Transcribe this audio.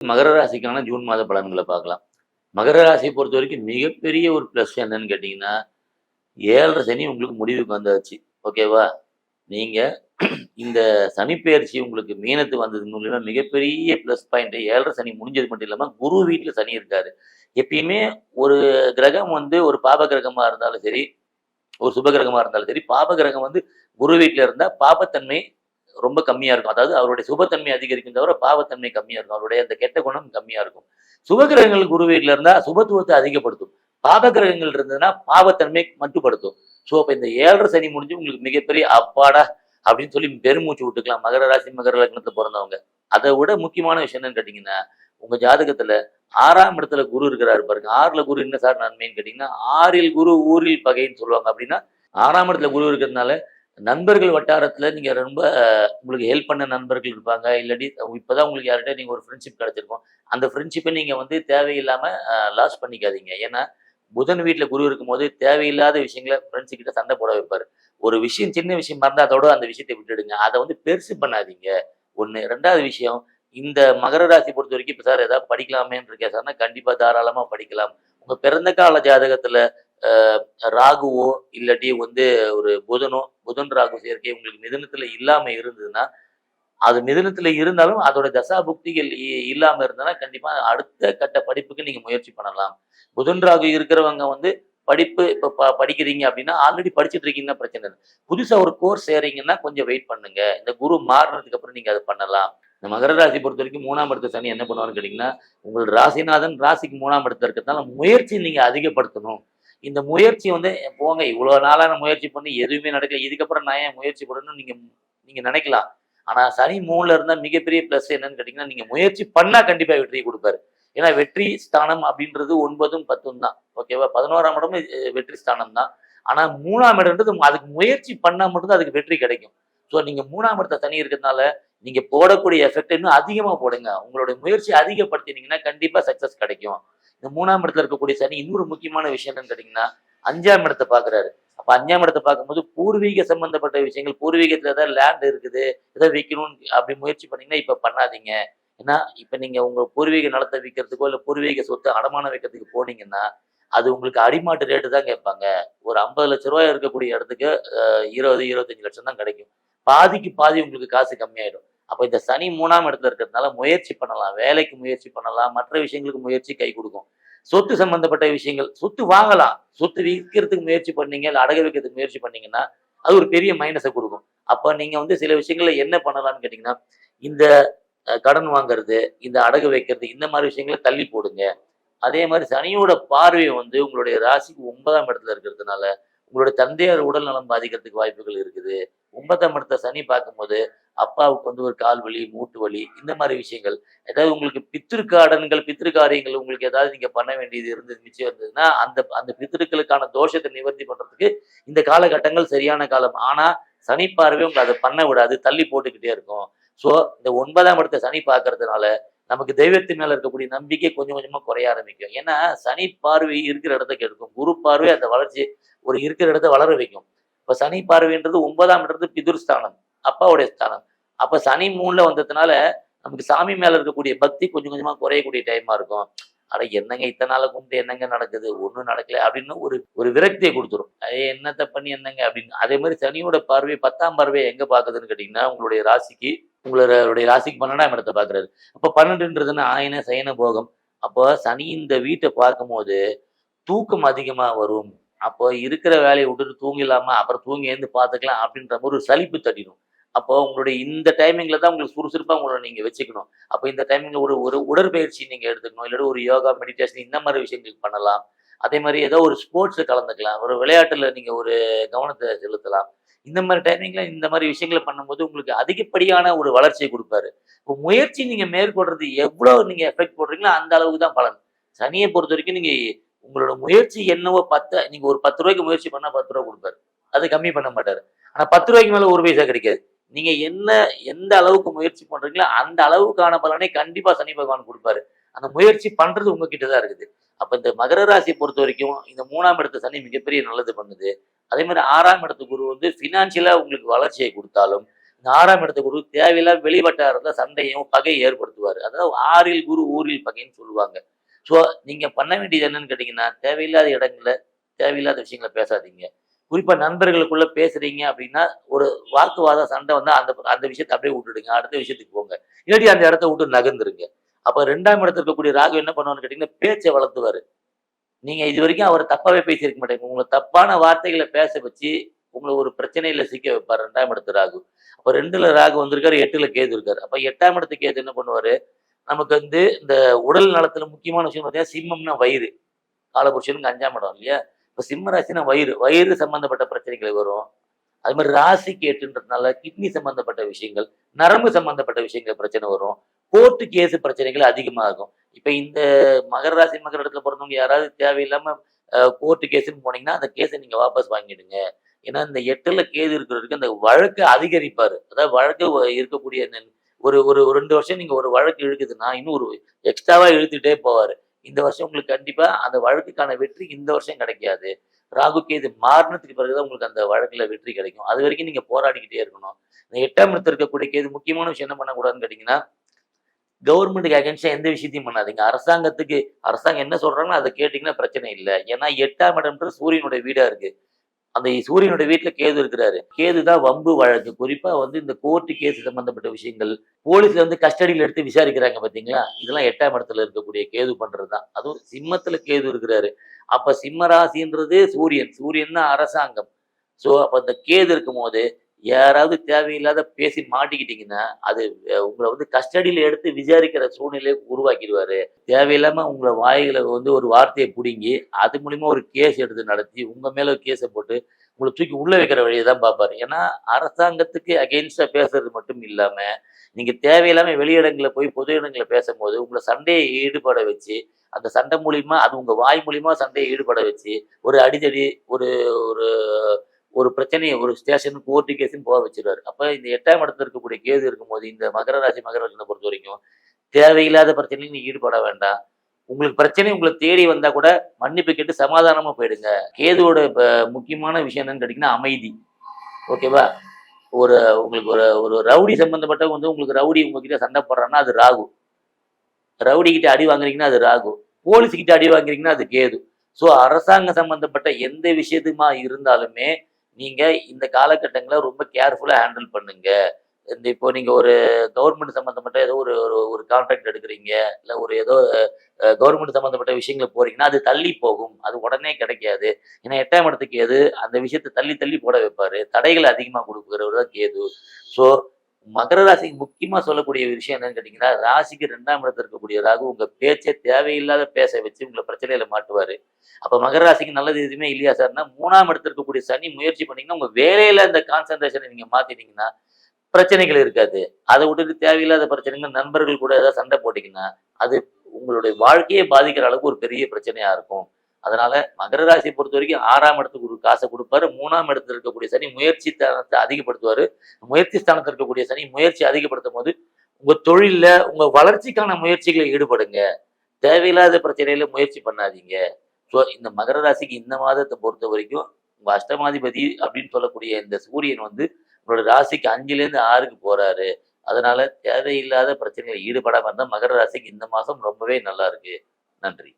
மகர ராசிக்கான ஜூன் மாத பலன்களை பார்க்கலாம். மகர ராசியை பொறுத்த வரைக்கும் மிகப்பெரிய ஒரு ப்ளஸ் என்னன்னு கேட்டிங்கன்னா ஏழரை சனி உங்களுக்கு முடிவுக்கு வந்தாச்சு. ஓகேவா நீங்கள் இந்த சனிப்பெயர்ச்சி உங்களுக்கு மீனத்து வந்தது மூலியமாக மிகப்பெரிய ப்ளஸ் பாயிண்ட் ஏழரை சனி முடிஞ்சது மட்டும் இல்லாமல் குரு வீட்டில் சனி இருக்காரு. எப்பயுமே ஒரு கிரகம் வந்து ஒரு பாப கிரகமாக இருந்தாலும் சரி ஒரு சுப கிரகமாக இருந்தாலும் சரி பாப கிரகம் வந்து குரு வீட்டில் இருந்தால் பாபத்தன்மை ரொம்ப கம்மியாக இருக்கும். அதாவது அவருடைய சுபத்தன்மை அதிகரிக்கும் தவிர பாவத்தன்மை கம்மியாக இருக்கும். அவருடைய அந்த கெட்ட குணம் கம்மியாக இருக்கும். சுபகிரகங்கள் குரு வீட்டில் இருந்தால் சுபத்துவத்தை அதிகப்படுத்தும். பாப கிரகங்கள் இருந்ததுன்னா பாவத்தன்மை மட்டுப்படுத்தும். ஸோ அப்போ இந்த ஏழரை சனி முடிஞ்சு உங்களுக்கு மிகப்பெரிய அப்பாடா அப்படின்னு சொல்லி பெருமூச்சு விட்டுக்கலாம். மகர ராசி மகர லக்னத்துல பிறந்தவங்க. அதை விட முக்கியமான விஷயம் என்னன்னு கேட்டிங்கன்னா உங்க ஜாதகத்துல ஆறாம் இடத்துல குரு இருக்கிறாரு பாருங்க. ஆறுல குரு என்ன சார் நன்மைன்னு கேட்டிங்கன்னா ஆறில் குரு ஊரில் பகைன்னு சொல்லுவாங்க. அப்படின்னா ஆறாம் இடத்துல குரு இருக்கிறதுனால நண்பர்கள் வட்டாரத்தில் நீங்கள் ரொம்ப உங்களுக்கு ஹெல்ப் பண்ண நண்பர்கள் இருப்பாங்க. இல்லாட்டி இப்போதான் உங்களுக்கு யார்கிட்ட நீங்கள் ஒரு ஃப்ரெண்ட்ஷிப் கிடச்சிருக்கோம். அந்த ஃப்ரெண்ட்ஷிப்பை நீங்கள் வந்து தேவையில்லாமல் லாஸ் பண்ணிக்காதீங்க. ஏன்னா புதன் வீட்டில் குரு இருக்கும்போது தேவையில்லாத விஷயங்களை ஃப்ரெண்ட்ஸ் கிட்ட சண்டை போட வைப்பார். ஒரு விஷயம் சின்ன விஷயம் மறந்தால் அதோட அந்த விஷயத்தை விட்டுடுங்க. அதை வந்து பெருசு பண்ணாதீங்க. ஒன்று ரெண்டாவது விஷயம் இந்த மகர ராசி பொறுத்த வரைக்கும் இப்போ சார் ஏதாவது படிக்கலாமேன்னு இருக்கேன். சார்னா கண்டிப்பாக தாராளமாக படிக்கலாம். உங்கள் பிறந்த கால ஜாதகத்தில் ராகுவோ இல்லாட்டி வந்து ஒரு புதனோ புதன் ராகு சேர்க்கை உங்களுக்கு மிதனத்துல இல்லாம இருந்ததுன்னா அது மிதனத்துல இருந்தாலும் அதோட தசா புக்திகள் இ- இல்லாம இருந்ததுன்னா கண்டிப்பா அடுத்த கட்ட படிப்புக்கு நீங்க முயற்சி பண்ணலாம். புதன் ராகு இருக்கிறவங்க வந்து படிப்பு இப்ப ப- படிக்கிறீங்க அப்படின்னா ஆல்ரெடி படிச்சுட்டு இருக்கீங்கன்னா பிரச்சனை இல்லை. புதுசா ஒரு கோர்ஸ் சேரீங்கன்னா கொஞ்சம் வெயிட் பண்ணுங்க. இந்த குரு மாறினதுக்கு அப்புறம் நீங்க அதை பண்ணலாம். இந்த மகர ராசி பொறுத்த வரைக்கும் மூணாம் இடத்த சனி என்ன பண்ணுவாருன்னு கேட்டீங்கன்னா உங்கள் ராசிநாதன் ராசிக்கு மூணாம் இடத்துல இருக்கிறதுனால முயற்சி நீங்க அதிகப்படுத்தணும். இந்த முயற்சி வந்து போங்க இவ்வளோ நாளான முயற்சி பண்ணி எதுவுமே நடக்கல. இதுக்கப்புறம் நான் ஏன் முயற்சி பண்ணணும்னு நீங்கள் நீங்கள் நினைக்கலாம். ஆனால் சனி மூணுல இருந்தால் மிகப்பெரிய ப்ளஸ் என்னன்னு கேட்டிங்கன்னா நீங்கள் முயற்சி பண்ணால் கண்டிப்பாக வெற்றியை கொடுப்பாரு. ஏன்னா வெற்றி ஸ்தானம் அப்படின்றது ஒன்பதும் பத்தும் தான். ஓகேவா பதினோராம் இடமும் வெற்றி ஸ்தானம் தான். ஆனால் மூணாம் இடம்ன்றது அதுக்கு முயற்சி பண்ணால் மட்டும்தான் அதுக்கு வெற்றி கிடைக்கும். ஸோ நீங்கள் மூணாம் இடத்த தனி இருக்கிறதுனால நீங்க போடக்கூடிய எஃபெக்ட் இன்னும் அதிகமா போடுங்க. உங்களுடைய முயற்சி அதிகப்படுத்தினீங்கன்னா கண்டிப்பா சக்சஸ் கிடைக்கும். இந்த மூணாம் இடத்துல இருக்கக்கூடிய சனி இன்னொரு முக்கியமான விஷயம் என்னன்னு கேட்டீங்கன்னா அஞ்சாம் இடத்தை பாக்குறாரு அப்ப அஞ்சாம் இடத்தை பார்க்கும்போது பூர்வீக சம்பந்தப்பட்ட விஷயங்கள் பூர்வீகத்துல ஏதாவது லேண்ட் இருக்குது ஏதாவது விற்கணும்னு அப்படி முயற்சி பண்ணீங்கன்னா இப்ப பண்ணாதீங்க. ஏன்னா இப்ப நீங்க உங்க பூர்வீக நிலத்தை விற்கிறதுக்கோ இல்ல பூர்வீக சொத்தை அடமானம் வைக்கிறதுக்கு போனீங்கன்னா அது உங்களுக்கு அடிமாட்டு ரேட்டு தான் கேட்பாங்க. ஒரு ஐம்பது லட்ச ரூபாய் இருக்கக்கூடிய இடத்துக்கு இருபது இருபத்தஞ்சு லட்சம் தான் கிடைக்கும். பாதிக்கு பாதி உங்களுக்கு காசு கம்மியாயிடும். அப்போ இந்த சனி மூணாம் இடத்துல இருக்கிறதுனால முயற்சி பண்ணலாம். வேலைக்கு முயற்சி பண்ணலாம். மற்ற விஷயங்களுக்கு முயற்சி கை கொடுக்கும். சொத்து சம்பந்தப்பட்ட விஷயங்கள் சொத்து வாங்கலாம். சொத்து விற்கிறதுக்கு முயற்சி பண்ணீங்க இல்லை அடகு வைக்கிறதுக்கு முயற்சி பண்ணீங்கன்னா அது ஒரு பெரிய மைனஸை கொடுக்கும். அப்போ நீங்க வந்து சில விஷயங்கள்ல என்ன பண்ணலாம்னு கேட்டிங்கன்னா இந்த கடன் வாங்குறது இந்த அடகு வைக்கிறது இந்த மாதிரி விஷயங்களை தள்ளி போடுங்க. அதே மாதிரி சனியோட பார்வை வந்து உங்களுடைய ராசிக்கு ஒன்பதாம் இடத்துல இருக்கிறதுனால உங்களுடைய தந்தையார் உடல் நலம் பாதிக்கிறதுக்கு வாய்ப்புகள் இருக்குது. ஒன்பதாம் இடத்த சனி பார்க்கும்போது அப்பாவுக்கு வந்து ஒரு கால் வலி மூட்டு வலி இந்த மாதிரி விஷயங்கள். ஏதாவது உங்களுக்கு பித்திருக்காடன்கள் பித்திருக்காரியங்கள் உங்களுக்கு ஏதாவது நீங்க பண்ண வேண்டியது இருந்து நிச்சயம் இருந்ததுன்னா அந்த அந்த பித்திருக்களுக்கான தோஷத்தை நிவர்த்தி பண்றதுக்கு இந்த காலகட்டங்கள் சரியான காலம். ஆனா சனி பார்வை உங்களை அதை பண்ண விடாது தள்ளி போட்டுக்கிட்டே இருக்கும். ஸோ இந்த ஒன்பதாம் இடத்த சனி பார்க்கறதுனால நமக்கு தெய்வத்தின் மேல இருக்கக்கூடிய நம்பிக்கை கொஞ்சம் கொஞ்சமா குறைய ஆரம்பிக்கும். ஏன்னா சனி பார்வை இருக்கிற இடத்துக்கு எடுக்கும் குரு பார்வை அந்த வளர்ச்சி ஒரு இருக்கிற இடத்த வளர வைக்கும். இப்போ சனி பார்வைன்றது ஒன்பதாம் இடத்து பிதுர் ஸ்தானம் அப்பாவுடைய ஸ்தானம். அப்போ சனி மூணில் வந்ததுனால நமக்கு சாமி மேல இருக்கக்கூடிய பக்தி கொஞ்சம் கொஞ்சமாக குறையக்கூடிய டைமா இருக்கும். ஆனால் என்னங்க இத்தனை நாளை கும்பிட்டு என்னங்க நடக்குது? ஒன்றும் நடக்கல அப்படின்னு ஒரு ஒரு விரக்தியை கொடுத்துரும். அதே என்னத்தை பண்ணி என்னங்க அப்படின்னு. அதே மாதிரி சனியோட பார்வை பத்தாம் பார்வை எங்கே பார்க்குதுன்னு கேட்டிங்கன்னா உங்களுடைய ராசிக்கு உங்களுடைய ராசிக்கு பன்னெண்டாம் இடத்தை பார்க்குறாரு. அப்போ பன்னெண்டுன்றதுன்னா ஆயன சயன போகம். அப்போ சனி இந்த வீட்டை பார்க்கும்போது தூக்கம் அதிகமா வரும். அப்போ இருக்கிற வேலையை விட்டுட்டு தூங்கிலாமா அப்புறம் தூங்கி எழுந்து பார்த்துக்கலாம் அப்படின்ற மாதிரி ஒரு சலிப்பு தட்டிடும். அப்போ உங்களுடைய இந்த டைமிங்ல தான் உங்களுக்கு சுறுசுறுப்பாக உங்களை நீங்க வச்சுக்கணும். அப்போ இந்த டைமிங்ல ஒரு ஒரு உடற்பயிற்சி நீங்க எடுத்துக்கணும். இல்லாட்டி ஒரு யோகா மெடிடேஷன் இந்த மாதிரி விஷயங்கள் பண்ணலாம். அதே மாதிரி ஏதோ ஒரு ஸ்போர்ட்ஸ் கலந்துக்கலாம். ஒரு விளையாட்டுல நீங்க ஒரு கவனத்தை செலுத்தலாம். இந்த மாதிரி டைமிங்ல இந்த மாதிரி விஷயங்களை பண்ணும்போது உங்களுக்கு அதிகப்படியான ஒரு வளர்ச்சியை கொடுப்பாரு. இப்போ முயற்சி நீங்க மேற்கொள்றது எவ்வளவு நீங்க எஃபெக்ட் போடுறீங்களோ அந்த அளவுக்கு தான் பலன். சனியை பொறுத்த வரைக்கும் நீங்க உங்களோட முயற்சி என்னவோ பத்து நீங்க ஒரு பத்து ரூபாய்க்கு முயற்சி பண்ணா பத்து ரூபா கொடுப்பாரு. அது கம்மி பண்ண மாட்டாரு. ஆனா பத்து ரூபாய்க்கு மேல ஒரு பைசா கிடைக்காது. நீங்க என்ன எந்த அளவுக்கு முயற்சி பண்றீங்களோ அந்த அளவுக்கான பலனை கண்டிப்பா சனி பகவான் கொடுப்பாரு. அந்த முயற்சி பண்றது உங்ககிட்ட தான் இருக்குது. அப்ப இந்த மகர ராசியை பொறுத்த வரைக்கும் இந்த மூணாம் இடத்து சனி மிகப்பெரிய நல்லது பண்ணுது. அதே மாதிரி ஆறாம் இடத்து குரு வந்து பினான்சியலா உங்களுக்கு வளர்ச்சியை கொடுத்தாலும் இந்த ஆறாம் இடத்து குரு தேவையில்லாம இருந்தால் சண்டையும் பகையை ஏற்படுத்துவார். அதாவது ஆறில் குரு ஊரில் பகைன்னு சொல்லுவாங்க. ஸோ நீங்க பண்ண வேண்டியது என்னன்னு கேட்டீங்கன்னா தேவையில்லாத இடங்களில் தேவையில்லாத விஷயங்களை பேசாதீங்க. குறிப்பா நண்பர்களுக்குள்ள பேசுறீங்க அப்படின்னா ஒரு வாக்குவாதம் சண்டை வந்தால் அந்த அந்த விஷயத்தை அப்படியே விட்டுடுங்க. அடுத்த விஷயத்துக்கு போங்க. இல்லாட்டி அந்த இடத்த விட்டு நகர்ந்துருங்க. அப்ப ரெண்டாம் இடத்துல இருக்கக்கூடிய ராகு என்ன பண்ணுவான்னு கேட்டிங்கன்னா பேச்சை வளர்த்துவாரு. நீங்க இது வரைக்கும் அவர் தப்பாவே பேசியிருக்க மாட்டேங்க. உங்களை தப்பான வார்த்தைகளை பேச வச்சு உங்களை ஒரு பிரச்சனையில சிக்க வைப்பார். ரெண்டாம் இடத்து ராகு. அப்ப ரெண்டுல ராகு வந்திருக்காரு எட்டுல கேது இருக்காரு. அப்ப எட்டாம் இடத்து கேது என்ன பண்ணுவாரு? நமக்கு வந்து இந்த உடல் நலத்துல முக்கியமான விஷயம் பார்த்தீங்கன்னா சிம்மம்னா வயிறு. காலபுருஷனுக்கு அஞ்சாம் இடம் இல்லையா? இப்போ சிம்ம ராசினா வயிறு. வயிறு சம்பந்தப்பட்ட பிரச்சனைகள் வரும். அது மாதிரி ராசி கேட்டுன்றதுனால கிட்னி சம்பந்தப்பட்ட விஷயங்கள் நரம்பு சம்பந்தப்பட்ட விஷயங்கள் பிரச்சனை வரும். கோர்ட்டு கேஸ் பிரச்சனைகள் அதிகமாகும். இப்போ இந்த மகர ராசி மகர இடத்துல பிறந்தவங்க யாராவது தேவையில்லாமல் கோர்ட்டு கேஸுன்னு போனீங்கன்னா அந்த கேஸை நீங்கள் வாபஸ் வாங்கிடுங்க. ஏன்னா இந்த எட்டில் கேது இருக்கிறவருக்கு அந்த வழக்கு அதிகரிப்பார். அதாவது வழக்கு இருக்கக்கூடிய ஒரு ஒரு ரெண்டு வருஷம் நீங்க ஒரு வழக்கு இழுக்குதுன்னா இன்னும் ஒரு எக்ஸ்ட்ராவா இழுத்துட்டே போவாரு. இந்த வருஷம் உங்களுக்கு கண்டிப்பா அந்த வழக்குக்கான வெற்றி இந்த வருஷம் கிடைக்காது. ராகு இது மாறினதுக்கு பிறகுதான் உங்களுக்கு அந்த வழக்குல வெற்றி கிடைக்கும். அது வரைக்கும் நீங்க போராடிக்கிட்டே இருக்கணும். இந்த எட்டாம் இடத்துல இருக்கக்கூடிய கேது முக்கியமான விஷயம் என்ன பண்ணக்கூடாதுன்னு கேட்டீங்கன்னா கவர்மெண்ட்டுக்கு அகேன்ஸ்டாக எந்த விஷயத்தையும் பண்ணாதீங்க. அரசாங்கத்துக்கு அரசாங்கம் என்ன சொல்றாங்களோ அதை கேட்டிங்கன்னா பிரச்சனை இல்லை. ஏன்னா எட்டாம் இடம்ன்ற சூரியனுடைய வீடா இருக்கு. அந்த சூரியனுடைய வீட்டுல கேது இருக்கிறாரு. கேது தான் வம்பு வழக்கு. குறிப்பா வந்து இந்த கோர்ட்டு கேஸ் சம்பந்தப்பட்ட விஷயங்கள் போலீஸ்ல வந்து கஸ்டடியில் எடுத்து விசாரிக்கிறாங்க பாத்தீங்களா? இதெல்லாம் எட்டாம் இடத்துல இருக்கக்கூடிய கேது பண்றதுதான். அதுவும் சிம்மத்துல கேது இருக்கிறாரு. அப்ப சிம்ம ராசின்றது சூரியன். சூரியன் தான் அரசாங்கம். சோ அப்ப இந்த கேது இருக்கும் போது யாராவது தேவையில்லாத பேசி மாட்டிக்கிட்டீங்கன்னா அது உங்களை வந்து கஸ்டடியில் எடுத்து விசாரிக்கிற சூழ்நிலையை உருவாக்கிடுவாரு. தேவையில்லாமல் உங்களை வாய்களை வந்து ஒரு வார்த்தையை பிடுங்கி அது மூலிமா ஒரு கேஸ் எடுத்து நடத்தி உங்கள் மேலே ஒரு கேஸை போட்டு உங்களை தூக்கி உள்ளே வைக்கிற வழியை தான் பார்ப்பாரு. ஏன்னா அரசாங்கத்துக்கு அகெயின்ஸ்டாக பேசுறது மட்டும் இல்லாமல் நீங்கள் தேவையில்லாமல் வெளியிடங்களில் போய் பொது இடங்களில் பேசும்போது உங்களை சண்டையை ஈடுபட வச்சு அந்த சண்டை மூலிமா அது உங்கள் வாய் மூலிமா சண்டையை ஈடுபட வச்சு ஒரு அடிதடி ஒரு ஒரு ஒரு பிரச்சனையை ஒரு ஸ்டேஷன் கோர்ட்டு கேஸுன்னு போக வச்சிருவாரு. அப்போ இந்த எட்டாம் இடத்துல இருக்கக்கூடிய கேது இருக்கும்போது இந்த மகர ராசி மகர லக்னம் பொறுத்த வரைக்கும் தேவையில்லாத பிரச்சனையும் நீ ஈடுபட வேண்டாம். உங்களுக்கு பிரச்சனை உங்களை தேடி வந்தா கூட மன்னிப்பு கேட்டு சமாதானமா போயிடுங்க. கேதுவோட முக்கியமான விஷயம் என்னன்னு கேட்டீங்கன்னா அமைதி. ஓகேவா ஒரு உங்களுக்கு ஒரு ஒரு ரவுடி சம்பந்தப்பட்ட வந்து உங்களுக்கு ரவுடி உங்ககிட்ட சண்டை போடுறான்னா அது ராகு. ரவுடி கிட்ட அடி வாங்குறீங்கன்னா அது ராகு. போலீஸ் கிட்ட அடி வாங்குறீங்கன்னா அது கேது. ஸோ அரசாங்கம் சம்பந்தப்பட்ட எந்த விஷயத்துமா இருந்தாலுமே நீங்கள் இந்த காலகட்டங்களை ரொம்ப கேர்ஃபுல்லாக ஹேண்டில் பண்ணுங்க. இந்த இப்போ நீங்கள் ஒரு கவர்மெண்ட் சம்மந்தப்பட்ட ஏதோ ஒரு ஒரு ஒரு கான்ட்ராக்ட் எடுக்கிறீங்க இல்லை ஒரு ஏதோ கவர்மெண்ட் சம்மந்தப்பட்ட விஷயங்களை போகிறீங்கன்னா அது தள்ளி போகும். அது உடனே கிடைக்காது. ஏன்னா எட்டாம் இடத்துக்கு எது அந்த விஷயத்தை தள்ளி தள்ளி போட வைப்பார். தடைகளை அதிகமாக கொடுக்குறவர் தான் கேது. ஸோ மகர ராசிக்கு முக்கியமா சொல்லக்கூடிய விஷயம் என்னன்னு கேட்டீங்கன்னா ராசிக்கு ரெண்டாம் இடத்துல இருக்கக்கூடிய ராகு உங்க பேச்சை தேவையில்லாத பேச வச்சு உங்களை பிரச்சனையில மாட்டுவாரு. அப்ப மகர ராசிக்கு நல்லது எதுவுமே இல்லையா சார்னா மூணாம் இடத்துல இருக்கக்கூடிய சனி முயற்சி பண்ணீங்கன்னா உங்க வேலையில அந்த கான்சென்ட்ரேஷனை நீங்க மாத்திட்டீங்கன்னா பிரச்சனைகள் இருக்காது. அதை விட்டுட்டு தேவையில்லாத பிரச்சனைகள் நண்பர்கள் கூட ஏதாவது சண்டை போட்டீங்கன்னா அது உங்களுடைய வாழ்க்கையை பாதிக்கிற அளவுக்கு ஒரு பெரிய பிரச்சனையா இருக்கும். அதனால மகர ராசியை பொறுத்த வரைக்கும் ஆறாம் இடத்துக்கு ஒரு காசை கொடுப்பாரு. மூணாம் இடத்துல இருக்கக்கூடிய சனி முயற்சி ஸ்தானத்தை அதிகப்படுத்துவாரு. முயற்சி ஸ்தானத்தில் இருக்கக்கூடிய சனி முயற்சி அதிகப்படுத்தும் போது உங்க தொழில்ல உங்க வளர்ச்சிக்கான முயற்சிகளை ஈடுபடுங்க. தேவையில்லாத பிரச்சனையில முயற்சி பண்ணாதீங்க. ஸோ இந்த மகர ராசிக்கு இந்த மாதத்தை பொறுத்த வரைக்கும் உங்க அஷ்டமாதிபதி அப்படின்னு சொல்லக்கூடிய இந்த சூரியன் வந்து உங்களோட ராசிக்கு அஞ்சுலேருந்து ஆறுக்கு போறாரு. அதனால தேவையில்லாத பிரச்சனைகளை ஈடுபடாம இருந்தால் மகர ராசிக்கு இந்த மாதம் ரொம்பவே நல்லா இருக்கு. நன்றி.